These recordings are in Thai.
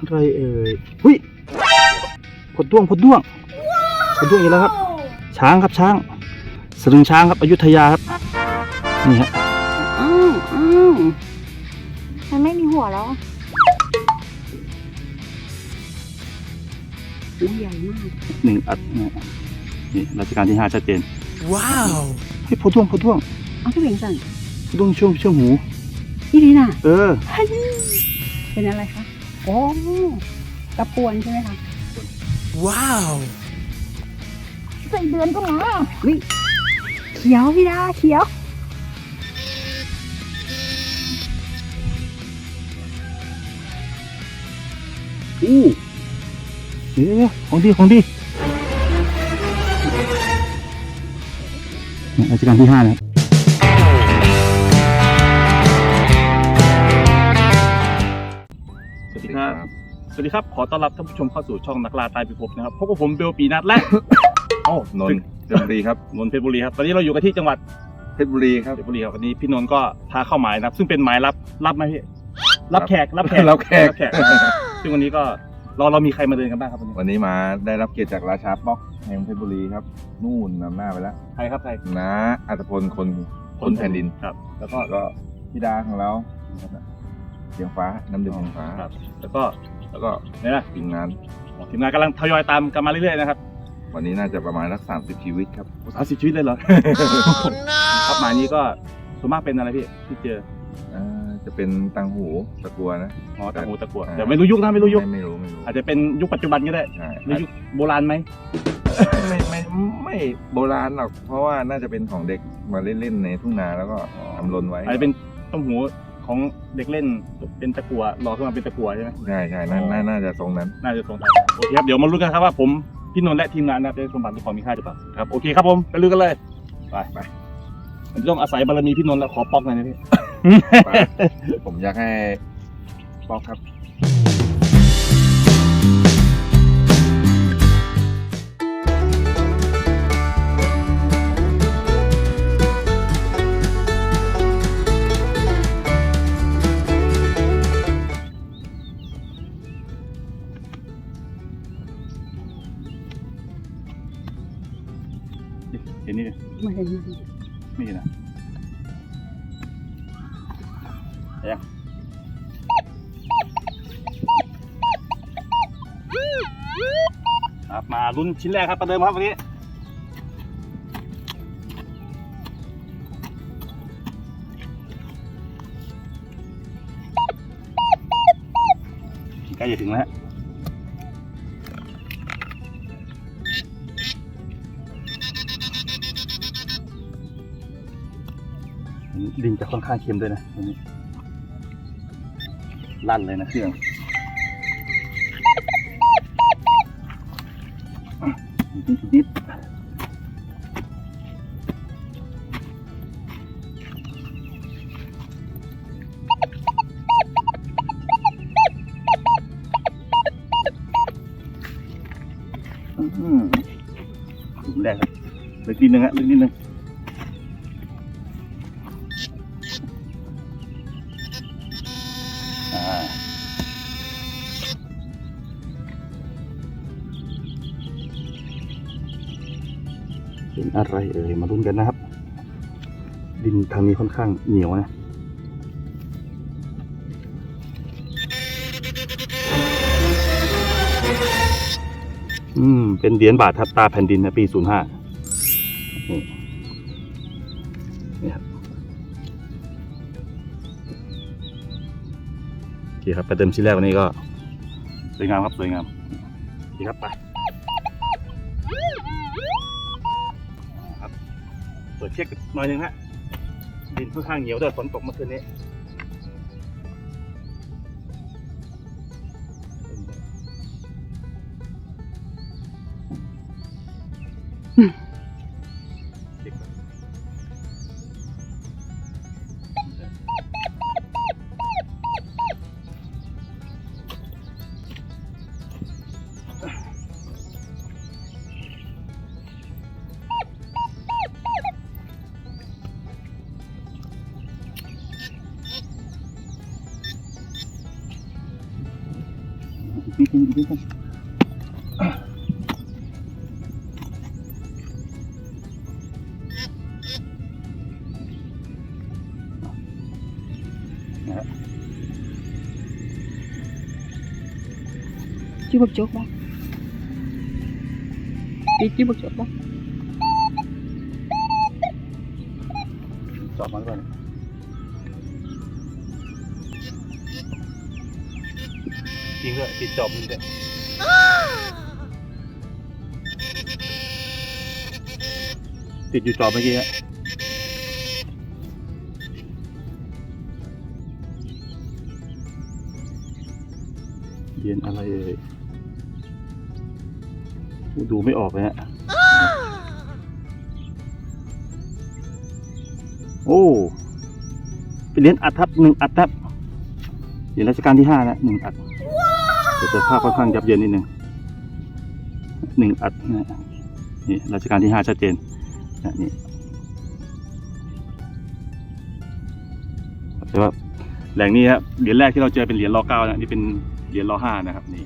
อะไรเอ่ยหุ้ยพดด้วงพดด้วงพดด้วงอีกแล้วครับ ช้างครับช้างสรึงช้างครับอยุธยาครับ นี่ฮะอ้าวอ้าวมันไม่มีหัวแล้วอะตัวใหญ่มากหนึ่งอัดเนี่ยนี่รัชกาลที่ห้าชัดเจน Wow! เฮ้ยพดด้วงพดด้วงเอาที่เป็นสั่นพดด้วงช่วงช่วงหูนี่ดีน่ะเออเป็นอะไรคะ โอ้กระปวนใช่ไหมคะ Wow! ใส่เดือนก็มาวิเขียวพี่ดาเขียว อู้เดี๋ยวๆของดีของดีเนี่ยรัชกาลที่ห้านะครับ สวัสดีครับ ขอต้อนรับท่านผู้ชมเข้าสู่ช่องนักล่าตายพิภพนะครับพบกับผมเบลปีนัทและ โอ้นนท์เพชรบุรีครับนนท์เพชรบุรีครับ ตอนนี้เราอยู่กันที่จังหวัดเพชรบุรีครับเพชรบุรีครับวันนี้พี่นนท์ก็พาเข้าหมายนะครับ ซึ่งเป็นหมายรับรับไหมพี่รับแขกรับแขกรับแขก ซึ่งวันนี้ก็เราเรามีใครมาเดินกันบ้างครับวันนี้วันนี้มาได้รับเกียรติจากราชาป๊อกแห่งเพชรบุรีครับ นู่นนำหน้าไปแล้วใครครับใครน้าอัตพลคนคนแผ่นดินครับ แล้วก็แล้วก็พี่ดาของเราเสียงฟ้าน้ำดื่มเสียงฟ้า ครับ แล้วก็ แล้วก็เนี่ยนะทีมงานทีมงานกำลังทยอยตามกันมาเรื่อยๆนะครับวันนี้น่าจะประมาณสักสามสิบชีวิตครับสามสิบชีวิตเลยเหรอครับหมายนี้ก็ส่วนมากเป็นอะไรพี่ที่เจออ่าจะเป็นตังหูตะกัวนะอ๋อตะงูตะกัวอ่าแต่ไม่รู้ยุคนะไม่รู้ยุคไม่รู้ไม่รู้อาจจะเป็นยุคปัจจุบันก็ได้ใช่หรือยุคโบราณไหมไม่ไม่ไม่โบราณหรอกเพราะว่าน่าจะเป็นของเด็กมาเล่นๆในทุ่งนาแล้วก็ทำหลนไว้อาจจะเป็นต้มหู ของเด็กเล่นเป็นตะกัวรอขึ้นมาเป็นตะกัวใช่ไหม ใช่ใช่น่าอ๋อ น่าน่าจะทรงนั้น น่าจะตรงกันโอเคครับเดี๋ยวมาลุ้นกันครับว่าผมพี่นนท์และทีมงานนะครับได้สมบัติหรือของมีค่าหรือเปล่าครับโอเคครับผมไปลุ้นกันเลยไปไปผมต้องอาศัยบารมีพี่นนท์แล้วขอป๊อกหน่อยนะพี่ ผมอยากให้ป๊อกครับ ห็นนี่ดิมาเลยมาเลยนี่นะเห็นยังครับมาลุ้นชิ้นแรกครับประเดิมครับวันนี้ใกล้จะถึงแล้ว ดินจะค่อนข้างเค็มด้วยนะตัวนี้ลั่นเลยนะเครื่องนิดนิดอื้อหือหลุมแรกครับลึกนิดนึงฮะลึกนิดนึง เป็นอะไรเอ่ยมาลุ้นกันนะครับ ดินทางนี้ค่อนข้างเหนียวนะอืม เป็นเหรียญบาททับตาแผ่นดินนะปี05นี่นี่ครับโอเคครับ ไปเติมชิ้นแรกวันนี้ก็ สวยงามครับ สวยงามโอเคครับ ไป เปิดเช็คหน่อยหนึงฮะดินค่อนข้างเหนียวด้วยฝนตกเมื่อคืนนี้ อีกนิดนึงอีกนิดนึงนะฮะ chú bọc chốt đó đi chú bọc chốt đó จอบ ริงด้วยติดจอบมันด้วยติดอยู่จอบเมื่อกี้ฮะเย็นอะไรเอ่ยดูไม่ออกเลยฮะโอ้เป็นเหรียญอัดครับหนึ่งอัดครับเหรียญรัชกาลที่ห้านะหนึ่งอัด แต่จะภาพค่อนข้างยับเยินนิดนึงหนึ่งอัดนะนี่รัชกาลที่ห้าชัดเจนนะนี่แต่ว่าแหล่งนี้ครับเหรียญแรกที่เราเจอเป็นเหรียญรอเก้านะนี่เป็นเหรียญรอห้านะครับนี่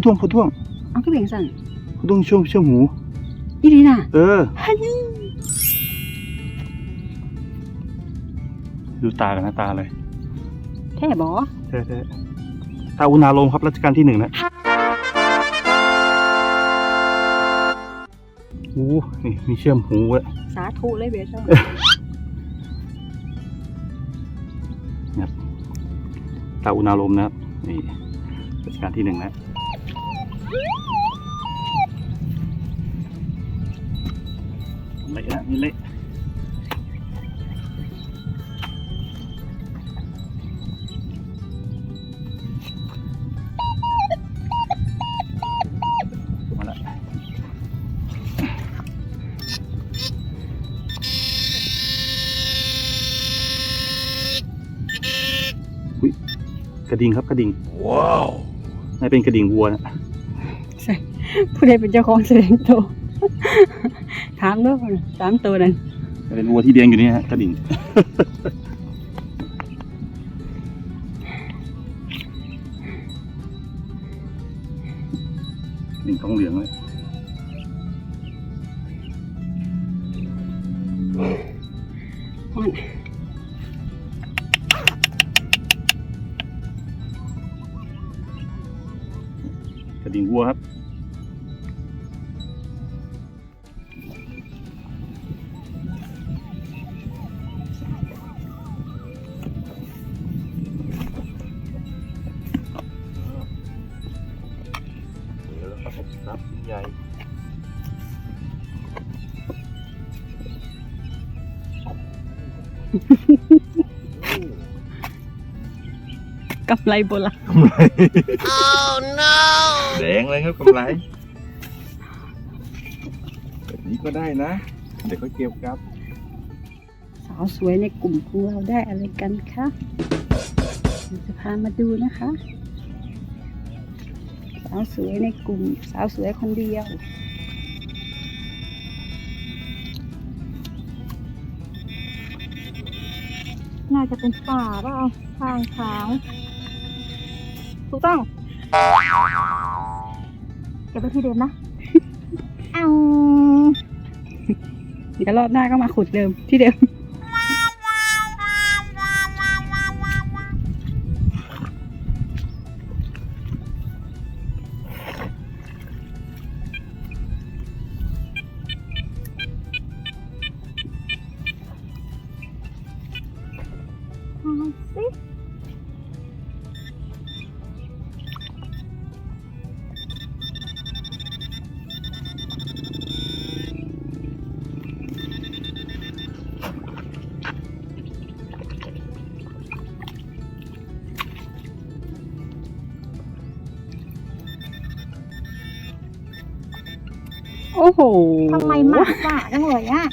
เฮ้ยพดด้วงพดด้วง ăn cái biển sẵn พดด้วงเชื่อมเชื่อมหู đi đi nè เออดูตากันนะตาเลย thế hả bỏ ใช่ใช่ตาอุณาโลมครับรัชกาลที่หนึ่งนะโอ้นี่มีเชื่อมหูอะ xá thu lấy về sao ตาอุณาโลมนะครับนี่รัชกาลที่หนึ่งนะ ละนะนี่เละมาละอุ๊ยกระดิ่งครับกระดิ่งว้าวน่าเป็นกระดิ่งวัวนะผู้ใดเป็นเจ้าของแสดงตัว ถามด้วยสามตัวนั่นเป็นวัวที่เลี้ยงอยู่นี่ฮะกระดิ่งกระดิ่งทองเหลืองเลย กำไรโบราณกำไรแดงเลยครับกำไรแบบนี้ก็ได้นะ เดี๋ยวก็เก็บครับ สาวสวยในกลุ่มของเราได้อะไรกันคะเราจะพามาดูนะคะ สาวสวยในกลุ่มสาวสวยคนเดียวน่าจะเป็นป่าเปล่าทางขาว ถูกต้อง เก็บไปที่เดิมนะ เอาเดี๋ยวรอบหน้าก็มาขุดเดิมที่เดิมโอ้โหทำไมหมากกว่าจังเลยอะ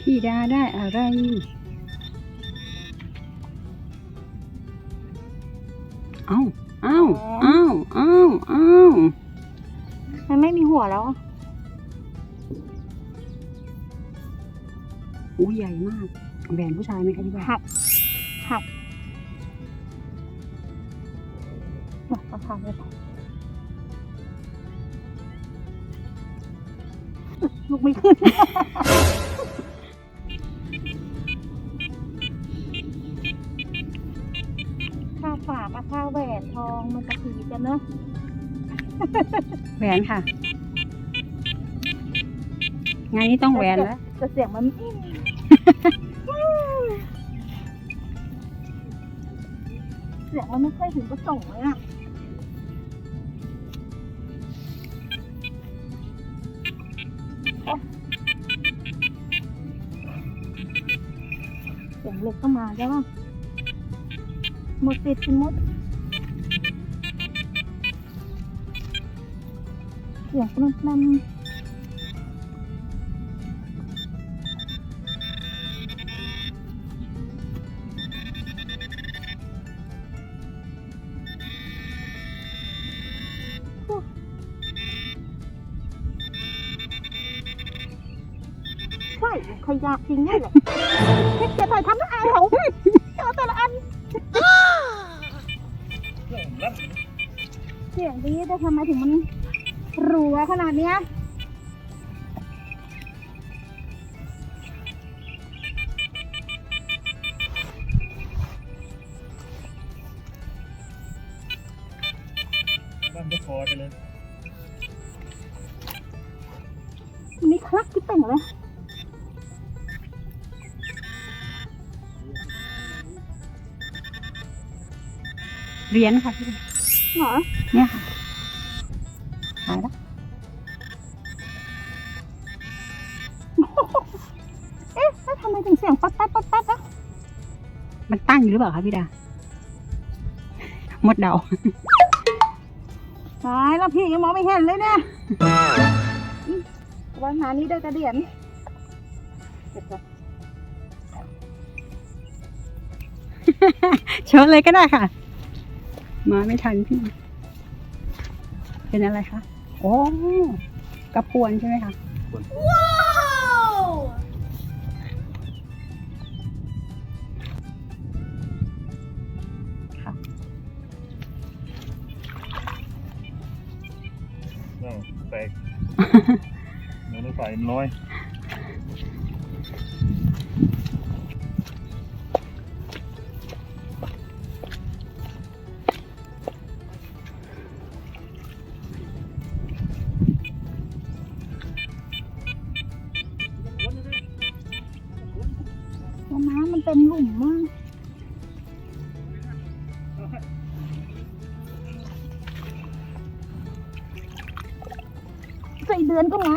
พี่ดาได้อะไรเอ้าเอ้าเอ้าเอ้าเอ้ามันไม่มีหัวแล้วอะอู้ใหญ่มากแหวนผู้ชายไหมคะที่บ้านหักหัก มาเอาทางเลยลูกไม่ขึ้น ข้าวฝากกับข้าวแหวนทองมันจะผีกันเนอะแหวนค่ะ งานนี้ต้องแหวนแล้วแต่เสียงมันเสียงมันไม่ค่อยถึงประสงค์เลยอะ ล็กก็มาใช่ ขยะจริงนี่แหละเฮ็ดจะถ่ายทำน้าอายเขาเจอแต่ละอันเสียงดีแต่ทำไมถึงมันรัวขนาดเนี้ย รียญค่ะพี่เหรอเนี่ยค่ะหายแล้วเอ๊ะแล้วทำไมถึงเสียงปั๊ดปั๊ดปั๊ดปั๊ดอะมันตั้งอยู่หรือเปล่าคะพี่ดามดเดาตายแล้วพี่ยังมองไม่เห็นเลยเนี่ยอืมวันหานี้ได้กระเดียนเก็บก่อนเชิญเลยก็ได้ค่ะ มาไม่ทันพี่ เป็นอะไรคะ โอ้กระพวนใช่ไหมคะแตกเนื้อใส่น้อย ต็มหลุมมากใส่เดือนก็มา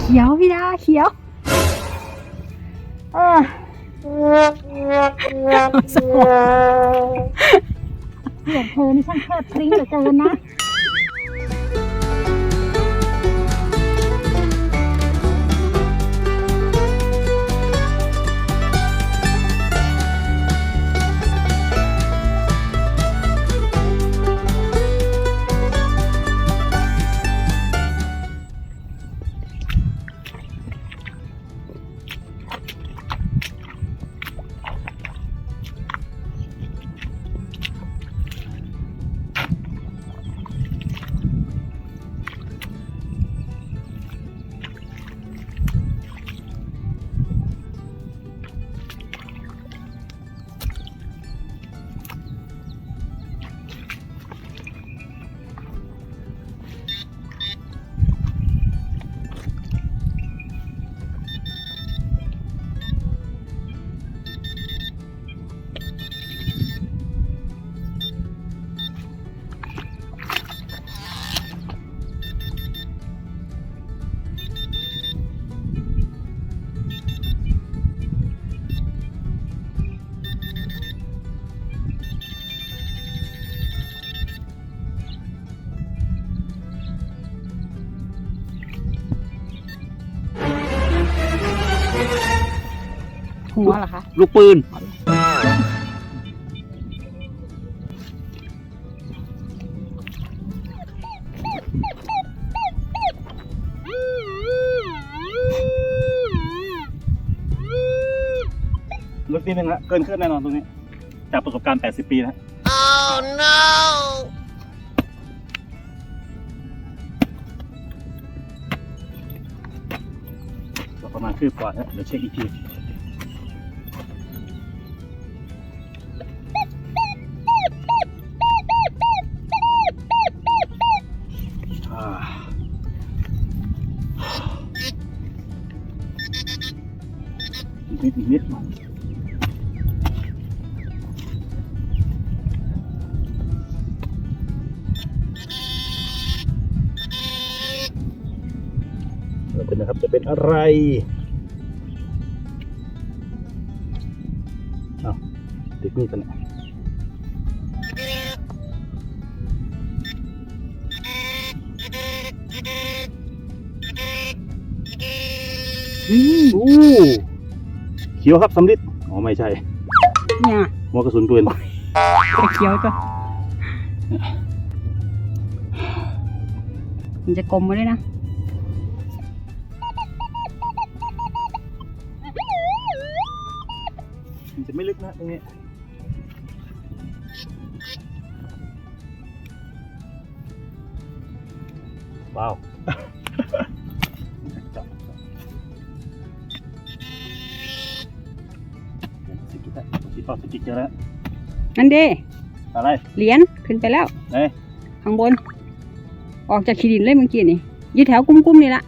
เขียวพี่ดาเขียวเออเสียงเธอนี่ช่างแคบพริ้งเหลือเกินนะ หัวเหรอคะ ลูกปืน ลึกนิดนึงฮะเกินขึ้นแน่นอนตรงนี้ จากประสบการณ์ 80 ปีนะ oh no ประมาณคืบกว่านะเดี๋ยวเช็คอีกที เราเป็นนะครับ จะเป็นอะไรอ้าวติดมีดกันเนี่ยอืมอู้เขียวครับสำลิดอ๋อ ไม่ใช่เนี่ยหัวกระสุนปืนไปเคี้ยวจ้ะมันจะกลมมาด้วยนะ รงนี้ว้าวจับสิกิตะสิต่อสิกิเจอแล้ว นั่นเด้อะไร เหรียญขึ้นไปแล้วเอ้ยข้างบน ออกจากขีดินเลยเมื่อกี้นี่อยืดแถวกุ้มๆนี่ละ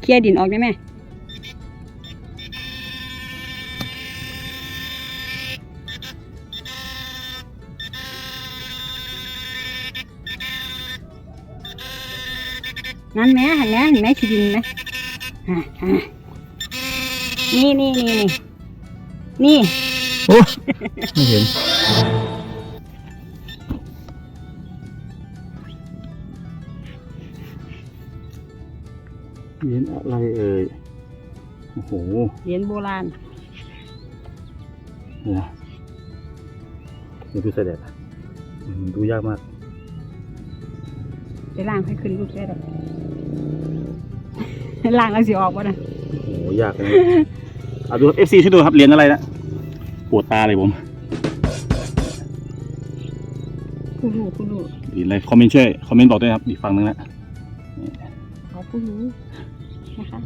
เคลียร์ดินออกได้ไหม นั่นแม่เห็นไหมเห็นไหมขีดินไหมอะอะนี่นี่นี่นี่นี่ไม่เห็นเห็นอะไรเอ่ย โอ้โห เหรียญโบราณนี่นะนี่ดูเสด็จอะอืมดูยากมาก ไปล่างให้ขึ้นรูปได้หรอกล่างแล้วสิออกวะนะโอ้โหยากเลยเอาดูเอฟซีช่วยดูครับเหรียญอะไรนะปวดตาเลยผมผู้รู้ผู้รู้เหรียญอะไรคอมเมนต์ช่วยคอมเมนต์บอกด้วยนะครับอีกฝั่งนึงนะขอผู้รู้นะคะ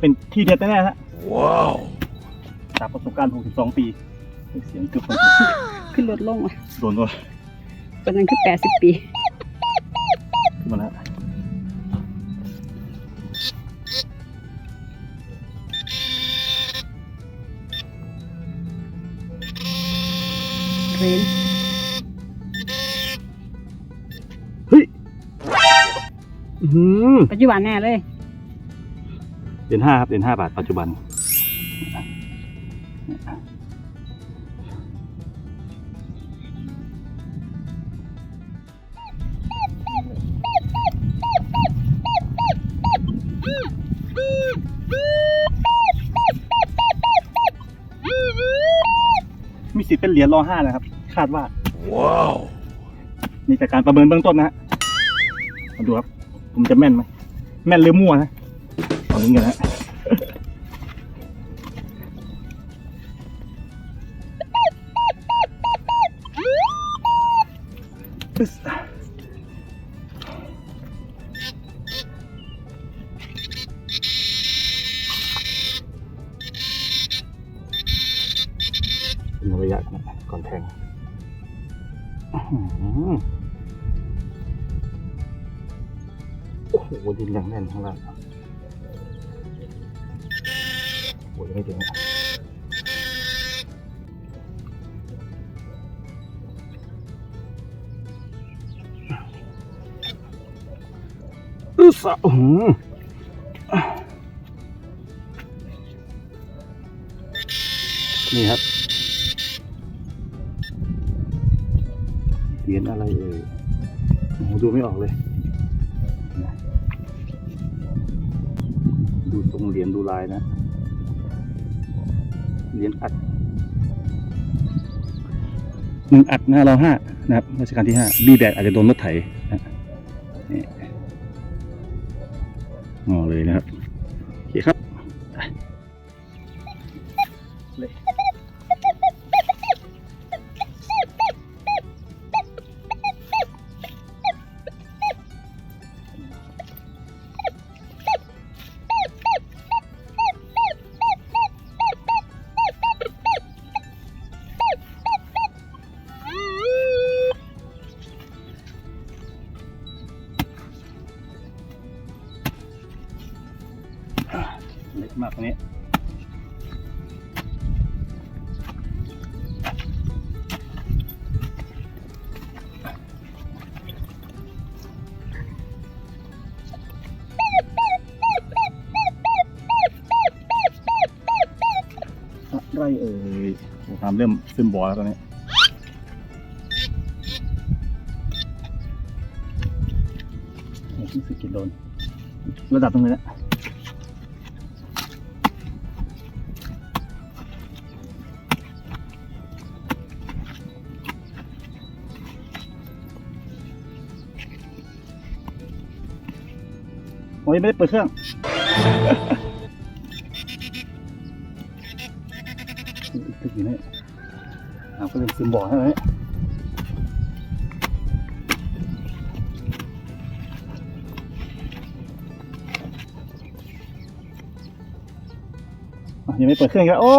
ก็เป็นที่เด็ดแน่ๆฮะ Wow. จากประสบการณ์ 62 ปี เสียงกึบมันขึ้นรถลงอะโดนตัวตอนนั้นคือแปดสิบปีขึ้นมาแล้วเรนอื้อหือปัจจุบันแน่เลย เหรียญห้าครับเหรียญห้าบาทปัจจุบัน มีสิทธิ์เป็นเหรียญรอห้านะครับ คาดว่า Wow. นี่จากการประเมินเบื้องต้นนะฮะมาดูครับ ผมจะแม่นไหม แม่นหรือมั่วนะ เอาลุ้นกันฮะอึ๊สเป็นระยะนะก่อนแทงโอ้โหดินอย่างแน่นข้างล่าง โอ้ยไม่ถึงอะอึสะอื้อหือนี่ครับรียญอะไรเอ่ยโอ้โหดูไม่ออกเลย ดูทรงเหรียญดูลายนะ เหรียญอัดหนึ่งอัดนะเราห้านะครับราชการที่ห้าบีแบกอาจจะโดนรถไถ เริ่มซึมบอแล้วตอนนี้รู้สึกกินโดน ระดับตรงนี้แหละโอ้ยไม่ได้เปิดเครื่องตึกอยู่นี่ เอาก็เลยซึมบ่อให้ไหมยังไม่เปิดเครื่องอีกแล้วโอ้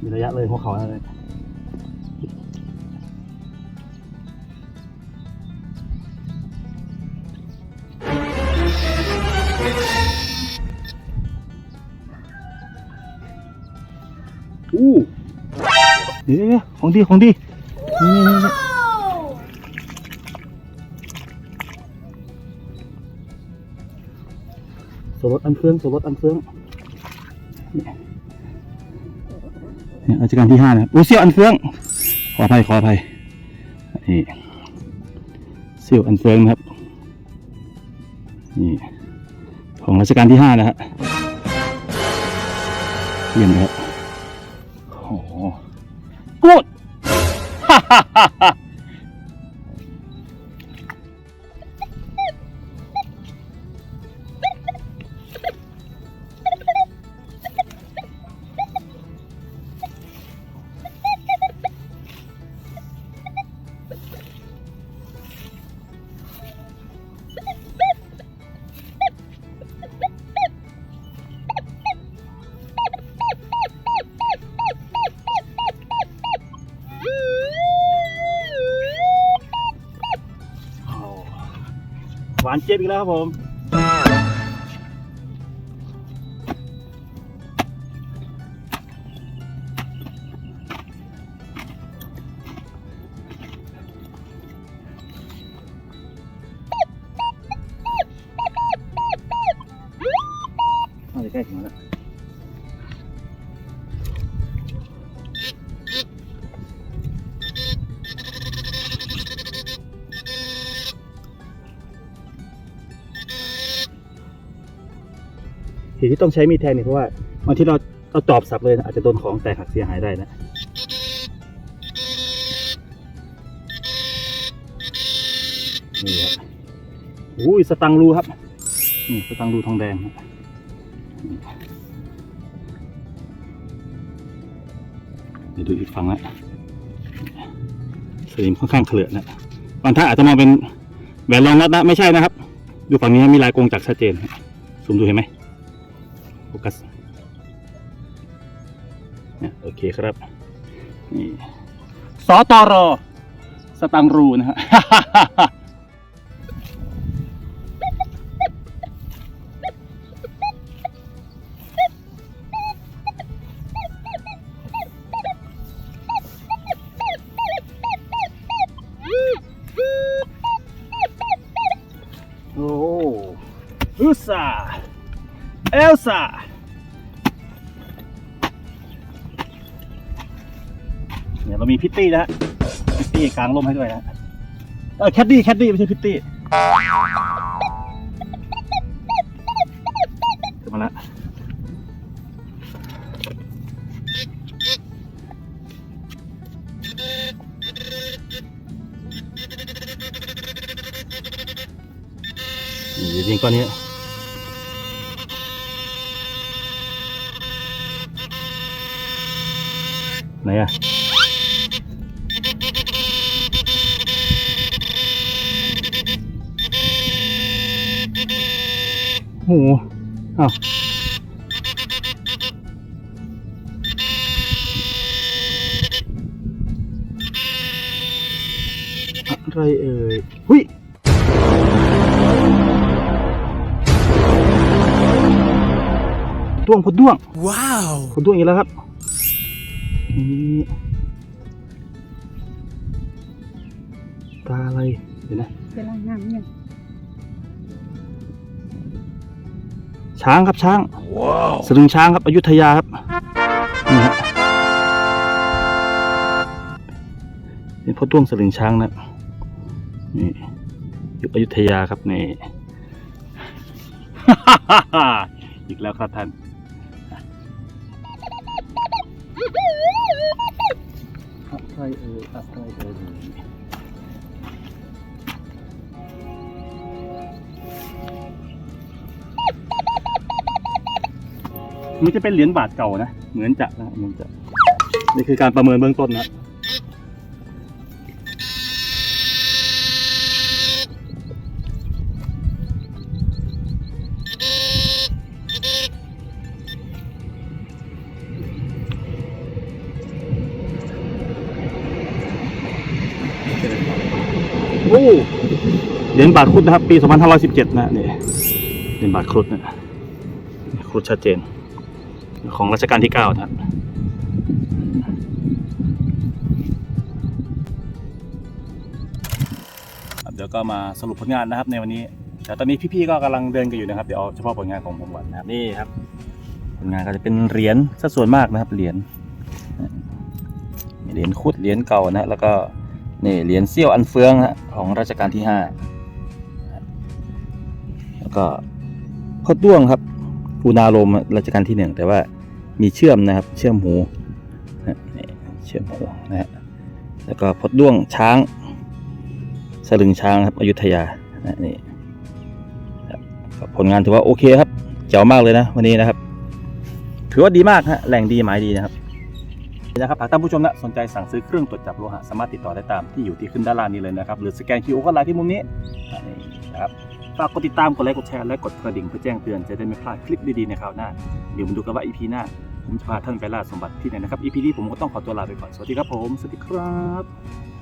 มีระยะเลยพวกเขาเลย ดี๋ยวเดี๋ยวของดีของดีนี่นี่นี่สรสอันเฟืองสรสอันเฟืองเนี่ยราชการที่ห้านะครับอู้เซี่ยวอันเฟือง ขออภัยขออภัยนี่เซี่ยวอันเฟืองนะครับนี่ของรัชกาลที่ห้านะฮะเยี่ยมเลยครับ ha ha! านเจี๊ยบอีกแล้วครับผม ที่ต้องใช้มีดแทงเนี่ยเพราะว่าบางทีเราเราจอบสับเลยนะอาจจะโดนของแตกหักเสียหายได้นะนี่ครับอุ้ยสตังรูครับนี่สตังรูทองแดงเดี๋ยวดูอีกฝั่งละสลิมค่อนข้างเขลือนะบางท่าอาจจะมองเป็นแหวนรองน็อตนะไม่ใช่นะครับ ดูฝั่งนี้มีลายกงจักชัดเจนซูมดูเห็นไหม โฟกัสเนี่ยโอเคครับ นี่สอตอรอสตังรูนะฮะโอ้อุซ่าเอลซ่า มีพิตตี้นะฮะพิตตี้กลางร่มให้ด้วยนะเออแคดดี้แคดดี้ไม่ใช่พิตตี้ขึ้นมาละนี่ยิงก้อนนี้ไหนอะ หอ้าวอะไรเอ่ยหุยด้วงพดด้วง Wow. พดด้วงอีกแล้วครับนี่ตาอะไร เดี๋ยวนะเวลาน้ำเนี่ย ช้างครับช้างสลึงช้างครับอยุธยาครับนี่ฮะเป็นพ่อด้วงสลึงช้างนะนี่อยู่อยุธยาครับนี่ อีกแล้วครับท่านอะไรเอ่ยอะไรเอ่ย มันจะเป็นเหรียญบาทเก่านะ เหมือนจะนะเหมือนจะ นี่คือการประเมินเบื้องต้นนะโอ้เหรียญบาทครุฑนะครับ ปี 2517 นะนี่เหรียญบาทครุฑนะครุฑชัดเจน ของรัชกาลที่9นะครับเดี๋ยวก็มาสรุปผลงานนะครับในวันนี้ แต่ตอนนี้พี่ๆก็กำลังเดินกันอยู่นะครับ เดี๋ยวเอาเฉพาะผลงานของผมก่อนนะครับนี่ครับ ผลงานก็จะเป็นเหรียญสัดส่วนมากนะครับเหรียญมีเหรียญครุดเหรียญเก่านะแล้วก็นี่เหรียญเซี่ยวอันเฟืองฮะของรัชกาลที่ห้าแล้วก็พดด้วงครับ อุณาโลมรัชกาลที่หนึ่งแต่ว่ามีเชื่อมนะครับเชื่อมหูเชื่อมหูนะฮะแล้วก็พดด้วงช้างสลึงช้างครับอยุธยานะนี่ผลงานถือว่าโอเคครับเจ๋วมากเลยนะวันนี้นะครับ ถือว่าดีมากฮะแหล่งดีหมายดีนะครับนะครับหากท่านผู้ชมนะสนใจสั่งซื้อเครื่องตรวจจับโลหะสามารถติดต่อได้ตามที่อยู่ที่ขึ้นด้านล่างนี้เลยนะครับ หรือสแกน QR ก็ไลน์ที่มุมนี้นี่นะครับ ฝากกดติดตามกดไลค์กดแชร์และกดกระดิ่งเพื่อแจ้งเตือนจะได้ไม่พลาดคลิปดีๆในคราวหน้า เดี๋ยวมาดูกันว่า EP หน้า ผมจะพาท่านไปล่าสมบัติที่ไหนนะครับ EP นี้ผมก็ต้องขอตัวลาไปก่อน สวัสดีครับผม สวัสดีครับ